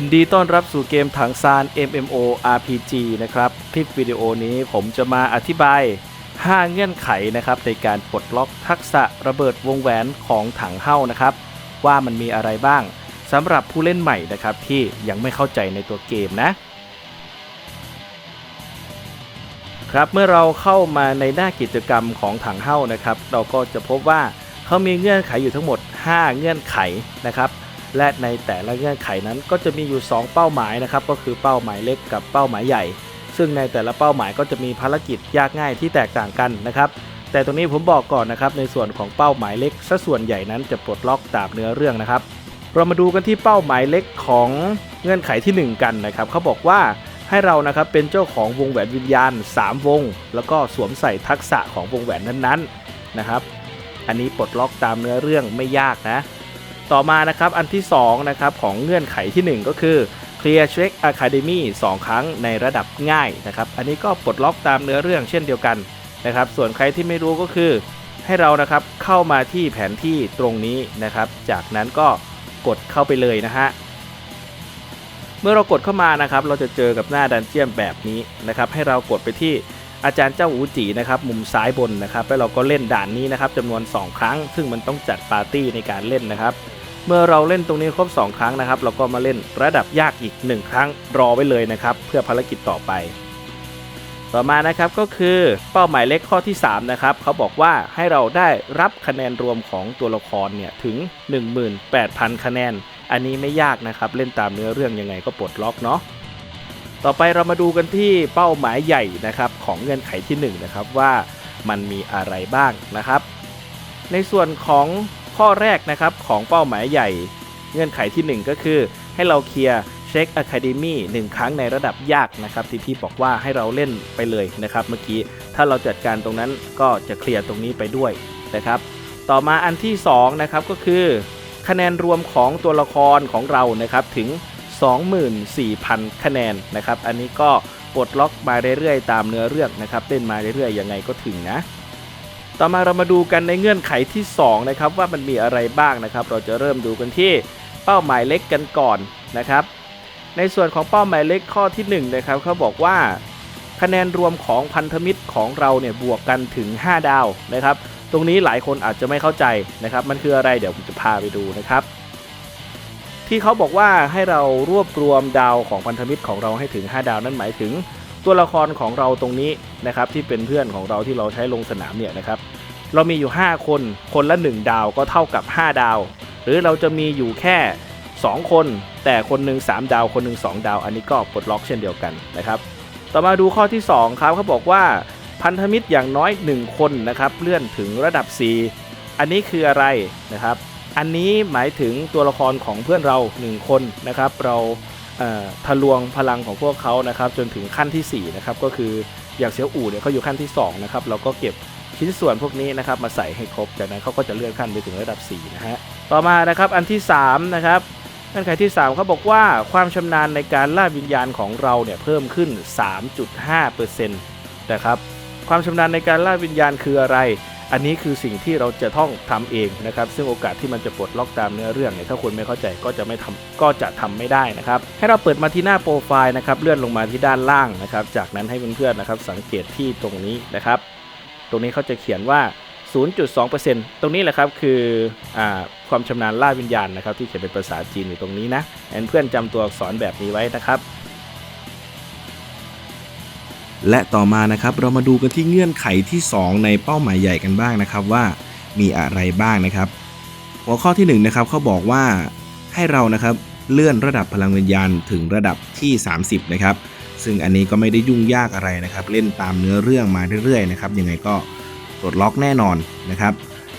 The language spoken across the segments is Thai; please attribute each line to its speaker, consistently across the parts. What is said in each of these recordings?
Speaker 1: ยินดีต้อนรับสู่เกมถังซาน MMO RPG นะครับ คลิปวิดีโอนี้ผมจะมาอธิบาย 5 เงื่อนไขนะครับ ในการปลดล็อกทักษะระเบิดวงแหวนของถังเฮ้านะครับ ว่ามันมีอะไรบ้างสำหรับผู้เล่นใหม่นะครับ ที่ยังไม่เข้าใจในตัวเกมนะ ครับเมื่อเราเข้ามาในหน้ากิจกรรมของถังเฮ้านะครับ เราก็จะพบว่าเขามีเงื่อนไขอยู่ทั้งหมด 5 เงื่อนไขนะครับ และในแต่ละเงื่อนไขนั้นก็จะมีอยู่ 2 เป้าหมายนะครับก็คือเป้าหมายเล็กกับเป้าหมายใหญ่ ซึ่งในแต่ละเป้าหมายก็จะมีภารกิจยากง่ายที่แตกต่างกันนะครับแต่ตรงนี้ผมบอกก่อนนะครับในส่วนของเป้าหมายเล็กซะส่วนใหญ่นั้นจะปลดล็อกตามเนื้อเรื่องนะครับ เรามาดูกันที่เป้าหมายเล็กของเงื่อนไขที่ 1 กันนะครับเขาบอกว่าให้เรานะครับเป็นเจ้าของวงแหวนวิญญาณ 3 วง แล้วก็สวมใส่ทักษะของวงแหวนนั้นๆนะครับ อันนี้ปลดล็อกตามเนื้อเรื่องไม่ยากนะ ต่อมานะครับอันที่2นะครับของเงื่อนไขทีหนึ่1 ก็คือ Clear Check Academy 2 ครั้งในระดับง่ายนะครับอันนี้ก็ปลดล็อกตามเนื้อเรื่องเช่นเดียวกันนะครับส่วนใครที่ไม่รู้ก็คือ ให้เรานะครับเข้ามาที่แผนที่ตรงนี้นะครับ จากนั้นก็กดเข้าไปเลยนะฮะเมื่อเรากดเข้ามานะครับ เราจะเจอกับหน้าดันเจียมแบบนี้นะครับ ให้เรากดไปที่อาจารย์เจ้าอูจีนะครับมุมซ้ายบนนะครับแล้วเราก็เล่นด่านนี้นะครับจำนวน 2 ครั้ง ซึ่งมันต้องจัดปาร์ตี้ในการเล่นนะครับ เมื่อเราเล่นตรงนี้ครบ 2 ครั้งนะครับ เราก็มาเล่นระดับยากอีก 1 ครั้งรอไว้เลยนะครับ เพื่อภารกิจต่อไป ต่อมานะครับก็คือเป้าหมายเล็กข้อที่ 3 นะครับเขาบอกว่าให้เราได้รับคะแนนรวมของตัวละครเนี่ยถึง 18,000 คะแนน อันนี้ไม่ยากนะครับ เล่นตามเนื้อเรื่องยังไงก็ปลดล็อกเนาะต่อไปเรามาดูกันที่เป้าหมายใหญ่นะครับของเงื่อนไขที่1นะครับว่ามันมีอะไรบ้างนะครับ ในส่วนของ ข้อแรกนะครับของเป้าหมายใหญ่ เงื่อนไขที่ 1 ก็คือ ให้เราเคลียร์เช็คอะคาเดมี่หนึ่งครั้งในระดับยากนะครับ ที่พี่บอกว่าให้เราเล่นไปเลยนะครับ เมื่อกี้ถ้าเราจัดการตรงนั้นก็จะเคลียร์ตรงนี้ไปด้วยนะครับ ต่อมาอันที่2นะครับก็คือ คะแนนรวมของตัวละครของเรานะครับถึง 24,000 คะแนนนะครับ อันนี้ก็ปลดล็อกมาเรื่อยๆตามเนื้อเรื่องนะครับเล่นมาเรื่อยๆยังไงก็ถึงนะ ต่อมาเรามาดูกันในเงื่อนไขที่2นะครับว่ามันมีอะไรบ้างนะครับ เราจะเริ่มดูกันที่เป้าหมายเล็กกันก่อนนะครับ ในส่วนของเป้าหมายเล็กข้อที่1นะครับเขาบอกว่า คะแนนรวมของพันธมิตรของเราเนี่ยบวกกันถึง 5 ดาวนะครับ ตรงนี้หลายคนอาจจะไม่เข้าใจนะครับ มันคืออะไรเดี๋ยวผมจะพาไปดูนะครับ ที่เขาบอกว่าให้เรารวบรวมดาวของพันธมิตรของเราให้ถึง 5 ดาวนั่นหมายถึง ตัวละครของเราตรงนี้นะครับที่เป็นเพื่อนของเราที่เราใช้ลงสนามเนี่ยนะครับเรามีอยู่ 5 คน คนละ 1 ดาวก็เท่ากับ 5 ดาว หรือเราจะมีอยู่แค่ 2 คน แต่คนหนึ่ง3 ดาว คนหนึ่ง2 ดาว อันนี้ก็ปลดล็อกเช่นเดียวกันนะครับ ต่อมาดูข้อที่ 2 ครับเขาบอกว่าพันธมิตรอย่างน้อย 1 คนนะครับเลื่อนถึงระดับ 4 อันนี้คืออะไรนะครับ อันนี้หมายถึงตัวละครของเพื่อนเรา 1 คนนะครับ เรา ทะลวงพลังของพวกเขานะครับจนถึงขั้นที่4นะครับก็คืออย่างเสียวอู่เนี่ยเขาอยู่ขั้นที่2นะครับเราก็เก็บชิ้นส่วนพวกนี้นะครับมาใส่ให้ครบจากนั้นเขาก็จะเลื่อนขั้นไปถึงระดับ4นะฮะต่อมานะครับอันที่3นะครับเงื่อนไขที่3เขาบอกว่าความชำนาญในการล่าวิญญาณของเราเนี่ยเพิ่มขึ้น 3.5%นะครับความชำนาญในการล่าวิญญาณคืออะไร อันนี้คือสิ่งที่เราจะต้องทำเองนะครับ ซึ่งโอกาสที่มันจะปลดล็อกตามเนื้อเรื่องเนี่ยถ้าคุณไม่เข้าใจก็จะไม่ทำก็จะทำไม่ได้นะครับ ให้เราเปิดมาที่หน้าโปรไฟล์นะครับเลื่อนลงมาที่ด้านล่างนะครับ จากนั้นให้เพื่อนๆนะครับ สังเกตที่ตรงนี้นะครับ ตรงนี้เขาจะเขียนว่า 0.2%ตรงนี้แหละครับคืออความชำนาญล่าวิญญาณนะครับที่เขียนเป็นภาษาจีนอยู่ตรงนี้นะแอนเพื่อนจำตัวอักษรแบบนี้ไว้นะครับ
Speaker 2: และต่อมานะครับเรามาดูกันที่เงื่อนไขที่ 2 ในเป้าหมายใหญ่กันบ้างนะครับว่ามีอะไรบ้างนะครับ หัวข้อที่1นนะครับเขาบอกว่าให้เรานะครับเลื่อนระดับพลังวิญญาณถึงระดับที่ 30 นะครับ ซึ่งอันนี้ก็ไม่ได้ยุ่งยากอะไรนะครับ เล่นตามเนื้อเรื่องมาเรื่อยๆนะครับยังไงก็ปลดล็อกแน่นอนนะครับ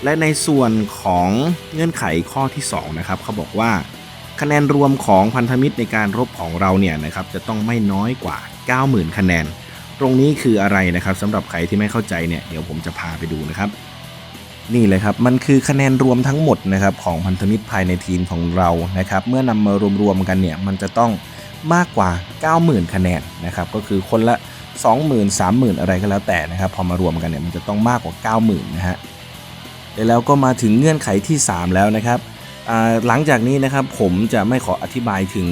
Speaker 2: และในส่วนของเงื่อนไขข้อที่2นะครับเขาบอกว่า คะแนนรวมของพันธมิตรในการรบของเราเนี่ยนะครับจะต้องไม่น้อยกว่า 90,000 คะแนน ตรงนี้คืออะไรนะครับสำหรับใครที่ไม่เข้าใจเนี่ยเดี๋ยวผมจะพาไปดูนะครับ นี่เลยครับมันคือคะแนนรวมทั้งหมดนะครับของพันธมิตรภายในทีมของเรานะครับเมื่อนำมารวมๆกันเนี่ยมันจะต้องมากกว่า 90,000 คะแนนนะครับก็คือคนละ 20,000 30,000 อะไรก็แล้วแต่นะครับพอมารวมกันเนี่ยมันจะต้องมากกว่า 90,000 นะฮะแล้วก็มาถึงเงื่อนไขที่ 3 แล้วนะครับหลังจากนี้นะครับผมจะไม่ขออธิบายถึง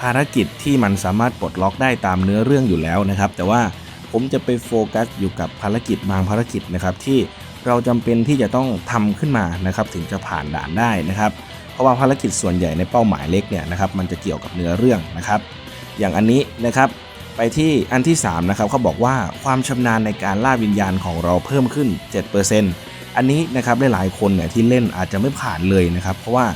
Speaker 1: ภารกิจที่มันสามารถปลดล็อกได้ตามเนื้อเรื่องอยู่แล้วนะครับ แต่ว่า ผมจะไปโฟกัสอยู่กับภารกิจบางภารกิจนะครับที่เราจำเป็นที่จะต้องทำขึ้นมานะครับถึงจะผ่านด่านได้นะครับ เพราะว่าภารกิจส่วนใหญ่ในเป้าหมายเล็กเนี่ยนะครับมันจะเกี่ยวกับเนื้อเรื่องนะครับ อย่างอันนี้นะครับไปที่อันที่3นะครับเขาบอกว่าความชำนาญในการล่าวิญญาณของเราเพิ่มขึ้น 7%อันนี้นะครับหลายๆคนเนี่ยที่เล่นอาจจะไม่ผ่านเลยนะครับ เพราะว่า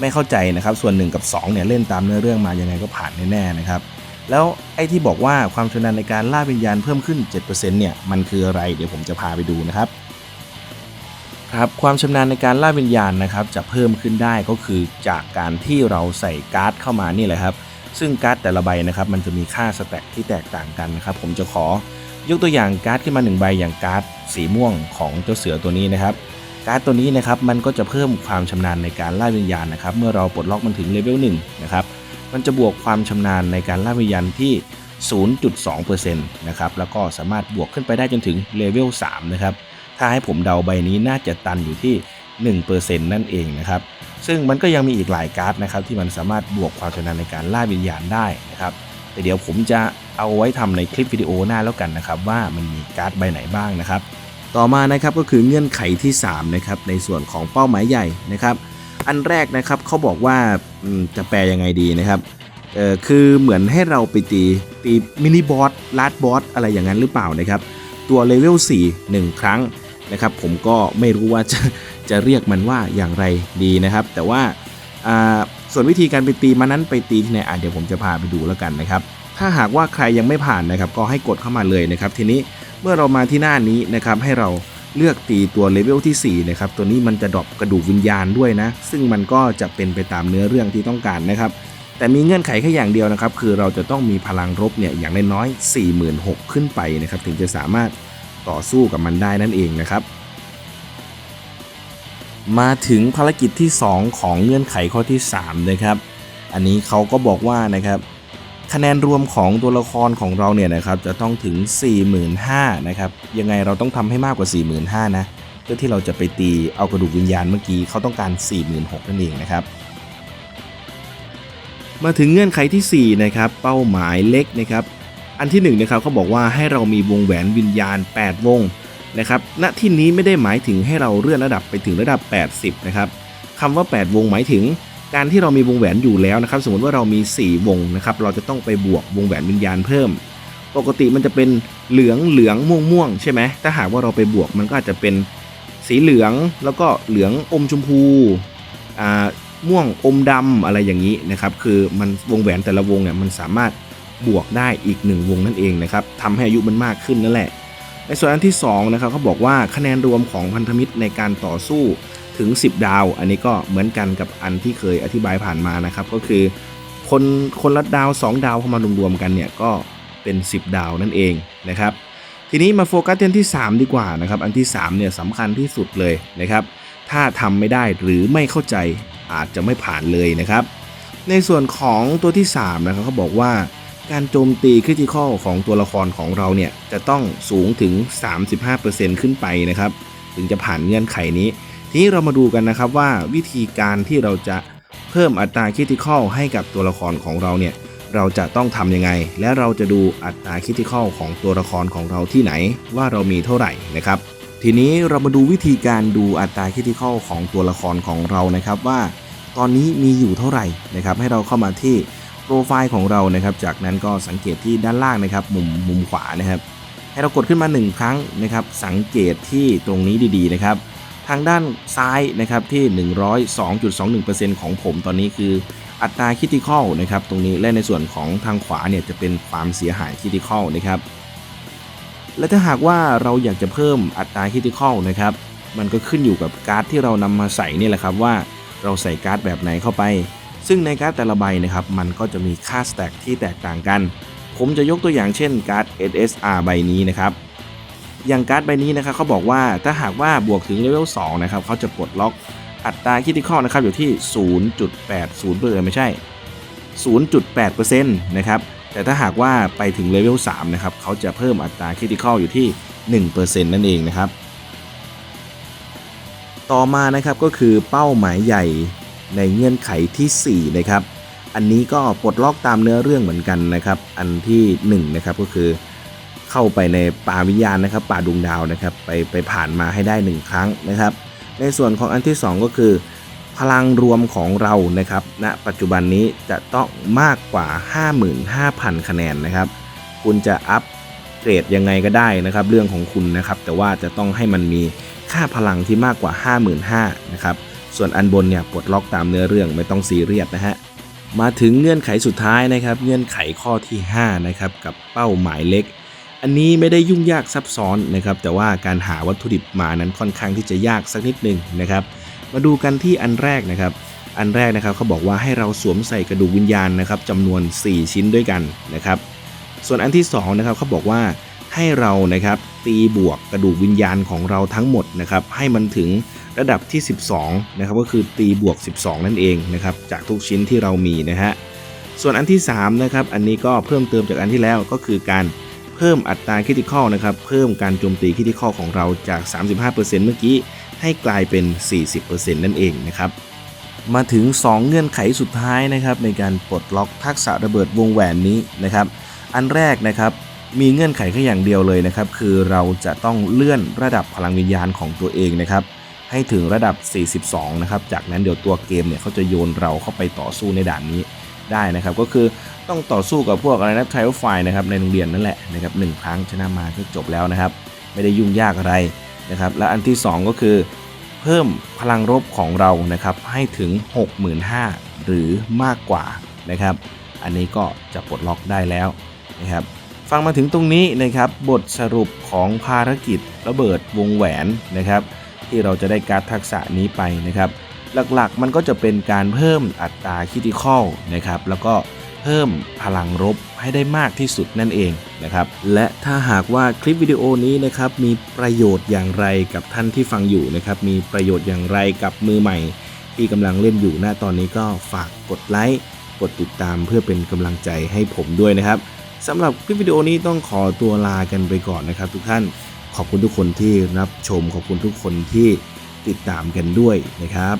Speaker 1: ไม่เข้าใจนะครับส่วน1กับ2เนี่ยเล่นตามเนื้อเรื่องมายังไงก็ผ่านแน่ๆนะครับ แล้วไอ้ที่บอกว่าความชำนาญในการล่าวิญญาณเพิ่มขึ้น 7%เนี่ยมันคืออะไร เดี๋ยวผมจะพาไปดูนะครับครับความชำนาญในการล่าวิญญาณนะครับจะเพิ่มขึ้นได้ก็คือจากการที่เราใส่การ์ดเข้ามานี่แหละครับ ซึ่งการ์ดแต่ละใบนะครับมันจะมีค่าสแต็กที่แตกต่างกันนะครับผมจะขอยกตัวอย่างการ์ดขึ้นมา1ใบอย่างการ์ดสีม่วงของเจ้าเสือตัวนี้นะครับ การ์ดตัวนี้นะครับมันก็จะเพิ่มความชำนาญในการล่าวิญญาณนะครับเมื่อเราปลดล็อกมันถึงเลเวล1นะครับ มันจะบวกความชำนาญในการล่าวิญญาณที่ 0.2%นะครับแล้วก็สามารถบวกขึ้นไปได้จนถึงเลเวล3นะครับถ้าให้ผมเดาใบนี้น่าจะตันอยู่ที่ 1%นั่นเองนะครับซึ่งมันก็ยังมีอีกหลายการ์ดนะครับที่มันสามารถบวกความชำนาญในการล่าวิญญาณได้นะครับแต่เดี๋ยวผมจะเอาไว้ทำในคลิปวิดีโอหน้าแล้วกันนะครับว่ามันมีการ์ดใบไหนบ้างนะครับ ต่อมานะครับก็คือเงื่อนไขที่3นะครับในส่วนของเป้าหมายใหญ่นะครับ อันแรกนะครับเขาบอกว่าจะแปลยังไงดีนะครับเออคือเหมือนให้เราไปตีตีมินิบอสลาดบอสอะไรอย่างนั้นหรือเปล่านะครับ ตัวเลเวล4 1 ครั้งนะครับ ผมก็ไม่รู้ว่าจะจะเรียกมันว่าอย่างไรดีนะครับ แต่ว่าอ่าส่วนวิธีการไปตีมันนั้นไปตีที่ไหนอะเดี๋ยวผมจะพาไปดูแล้วกันนะครับ ถ้าหากว่าใครยังไม่ผ่านนะครับ ก็ให้กดเข้ามาเลยนะครับ ทีนี้เมื่อเรามาที่หน้านี้นะครับให้เรา เลือกตีตัวเลเวลที่ 4 นะครับ ตัวนี้มันจะดรอปกระดูกวิญญาณด้วยนะ ซึ่งมันก็จะเป็นไปตามเนื้อเรื่องที่ต้องการนะครับ แต่มีเงื่อนไขแค่อย่างเดียวนะครับ คือเราจะต้องมีพลังรบเนี่ยอย่างน้อยๆ46,000 ขึ้นไปนะครับ ถึงจะสามารถต่อสู้กับมันได้นั่นเองนะครับ มาถึงภารกิจที่ 2 ของเงื่อนไขข้อที่ 3 นะครับ อันนี้เขาก็บอกว่านะครับ คะแนนรวมของตัวละครของเราเนี่ยนะครับจะต้องถึง 45,000นะครับยังไงเราต้องทำให้มากกว่า 45,000นะเพื่อที่เราจะไปตีเอากระดูกวิญญาณเมื่อกี้เขาต้องการ 46,000นั่นเองนะครับมาถึงเงื่อนไขทีสี่4 นะครับ เป้าหมายเล็กนะครับ อันที่1นงนะครับเขาบอกว่าให้เรามีวงแหวนวิญญาณ 8 วงนะครับณที่นี้ไม่ได้หมายถึงให้เราเลื่อนระดับไปถึงระดับ 80 นะครับคำว่า 8 วงหมายถึง การที่เรามีวงแหวนอยู่แล้วนะครับ สมมติว่าเรามี 4 วงนะครับ เราจะต้องไปบวกวงแหวนวิญญาณเพิ่ม ปกติมันจะเป็นเหลืองเหลืองม่วงม่วงใช่ไหมถ้าหากว่าเราไปบวกมันก็อาจจะเป็นสีเหลืองแล้วก็เหลืองอมชมพูอ่าม่วงอมดำอะไรอย่างนี้นะครับ คือมันวงแหวนแต่ละวงเนี่ยมันสามารถบวกได้อีกหนึ่งวงนั่นเองนะครับทำให้อายุมันมากขึ้นนั่นแหละ ในส่วนอันที่2นะครับเขาบอกว่าคะแนนรวมของพันธมิตรในการต่อสู้ ถึง 10 ดาว อันนี้ก็เหมือนกันกับอันที่เคยอธิบายผ่านมานะครับ ก็คือ คนคนละดาว 2 ดาวเข้ามารวมๆกันเนี่ยก็เป็น 10 ดาวนั่นเองนะครับ ทีนี้มาโฟกัสเที่อันที่ 3 ดีกว่านะครับ อันที่3เนี่ยสำคัญที่สุดเลยนะครับ ถ้าทำไม่ได้หรือไม่เข้าใจอาจจะไม่ผ่านเลยนะครับ ในส่วนของตัวที่3นะครับเขาบอกว่าการโจมตีคริติคอลของตัวละครของเราเนี่ยจะต้องสูงถึง 35%ขึ้นไปนะครับ ถึงจะผ่านเงื่อนไขนี้ ทีนี้เรามาดูกันนะครับว่าวิธีการที่เราจะเพิ่มอัตราคริติคอลให้กับตัวละครของเราเนี่ยเราจะต้องทำยังไง และเราจะดูอัตราคริติคอลของตัวละครของเราที่ไหน ว่าเรามีเท่าไหร่นะครับ ทีนี้เรามาดูวิธีการดูอัตราคริติคอลของตัวละครของเรานะครับว่า ตอนนี้มีอยู่เท่าไหร่นะครับ ให้เราเข้ามาที่โปรไฟล์ของเรานะครับ จากนั้นก็สังเกตที่ด้านล่างนะครับ มุมมุมขวานะครับ ให้เรากดขึ้นมา 1 ครั้งนะครับ สังเกตที่ตรงนี้ดีๆนะครับ ทางด้านซ้ายนะครับที่ 102.21%ของผมตอนนี้คืออัตราคิติคอลนะครับตรงนี้และในส่วนของทางขวาเนี่ยจะเป็นความเสียหายคิติคอลนะครับและถ้าหากว่าเราอยากจะเพิ่มอัตราคิติคอลนะครับมันก็ขึ้นอยู่กับการ์ดที่เรานำมาใส่นี่แหละครับว่าเราใส่การ์ดแบบไหนเข้าไป ซึ่งในการ์ดแต่ละใบนะครับมันก็จะมีค่าสแต็กที่แตกต่างกัน ผมจะยกตัวอย่างเช่นการ์ด SSR ใบนี้นะครับ อย่างการ์ดใบนี้นะครับเขาบอกว่าถ้าหากว่าบวกถึงเลเวล2นะครับเขาจะปลดล็อกอัตราคิติคอลนะครับอยู่ที่ 0.80เปอร์ไม่ใช่ 0.8%นะครับแต่ถ้าหากว่าไปถึงเลเวล3นะครับเขาจะเพิ่มอัตราคิติคอลอยู่ที่ 1%นั่นเองนะครับต่อมานะครับก็คือเป้าหมายใหญ่ในเงื่อนไขที่ 4 นะครับ
Speaker 2: อันนี้ก็ปลดล็อกตามเนื้อเรื่องเหมือนกันนะครับ อันที่หนึ่งนะครับก็คือ เข้าไปในป่าวิญญาณนะครับ ป่าดวงดาวนะครับ ไปไปผ่านมาให้ได้หนึ่งครั้งนะครับ ในส่วนของอันที่สองก็คือ พลังรวมของเรานะครับณปัจจุบันนี้จะต้องมากกว่า 55,000 คะแนนนะครับ คุณจะอัปเกรดยังไงก็ได้นะครับ เรื่องของคุณนะครับ แต่ว่าจะต้องให้มันมีค่าพลังที่มากกว่า 55,000นะครับส่วนอันบนเนี่ยปลดล็อกตามเนื้อเรื่องไม่ต้องซีเรียสนะฮะมาถึงเงื่อนไขสุดท้ายนะครับ เงื่อนไขข้อที่5นะครับกับเป้าหมายเล็ก อันนี้ไม่ได้ยุ่งยากซับซ้อนนะครับ แต่ว่าการหาวัตถุดิบมานั้นค่อนข้างที่จะยากสักนิดหนึ่งนะครับ มาดูกันที่อันแรกนะครับ อันแรกนะครับเขาบอกว่าให้เราสวมใส่กระดูกวิญญาณนะครับจำนวน 4 ชิ้นด้วยกันนะครับ ส่วนอันที่2นะครับเขาบอกว่าให้เรานะครับตีบวกกระดูกวิญญาณของเราทั้งหมดนะครับ ให้มันถึงระดับที่ 12นะครับก็คือตีบวก 12 นั่นเองนะครับจากทุกชิ้นที่เรามีนะฮะส่วนอันที่3นะครับอันนี้ก็เพิ่มเติมจากอันที่แล้วก็คือการ เพิ่มอัตราคิติคอลนะครับ เพิ่มการโจมตีคิติคอลของเราจาก 35%เมื่อกี้ ให้กลายเป็น 40%นั่นเองนะครับ มาถึง 2 เงื่อนไขสุดท้ายนะครับ ในการปลดล็อกทักษะระเบิดวงแหวนนี้นะครับ อันแรกนะครับมีเงื่อนไขแค่อย่างเดียวเลยนะครับ คือเราจะต้องเลื่อนระดับพลังวิญญาณของตัวเองนะครับ ให้ถึงระดับ 42 นะครับ จากนั้นเดี๋ยวตัวเกมเนี่ยเขาจะโยนเราเข้าไปต่อสู้ในด่านนี้ ได้นะครับ ก็คือต้องต่อสู้กับพวกอะไรนะไทลไฟนะครับในโรงเรียนนั่นแหละนะครับหนึ่งครั้งชนะมาก็จบแล้วนะครับ ไม่ได้ยุ่งยากอะไรนะครับ และอันที่ 2 ก็คือ เพิ่มพลังรบของเรานะครับให้ถึง 65,000 หรือมากกว่านะครับ อันนี้ก็จะปลดล็อกได้แล้วนะครับฟังมาถึงตรงนี้นะครับบทสรุปของภารกิจระเบิดวงแหวนนะครับ ที่เราจะได้การทักษะนี้ไปนะครับ หลักๆ มันก็จะเป็นการเพิ่มอัตราคิติคอลนะครับแล้วก็เพิ่มพลังรบให้ได้มากที่สุดนั่นเองนะครับและถ้าหากว่าคลิปวิดีโอนี้นะครับมีประโยชน์อย่างไรกับท่านที่ฟังอยู่นะครับมีประโยชน์อย่างไรกับมือใหม่ ที่กำลังเล่นอยู่หน้าตอนนี้ก็ฝากกดไลค์กดติดตามเพื่อเป็นกำลังใจให้ผมด้วยนะครับสำหรับคลิปวิดีโอนี้ต้องขอตัวลากันไปก่อนนะครับ ทุกท่านขอบคุณทุกคนที่รับชมขอบคุณทุกคนที่ติดตามกันด้วยนะครับ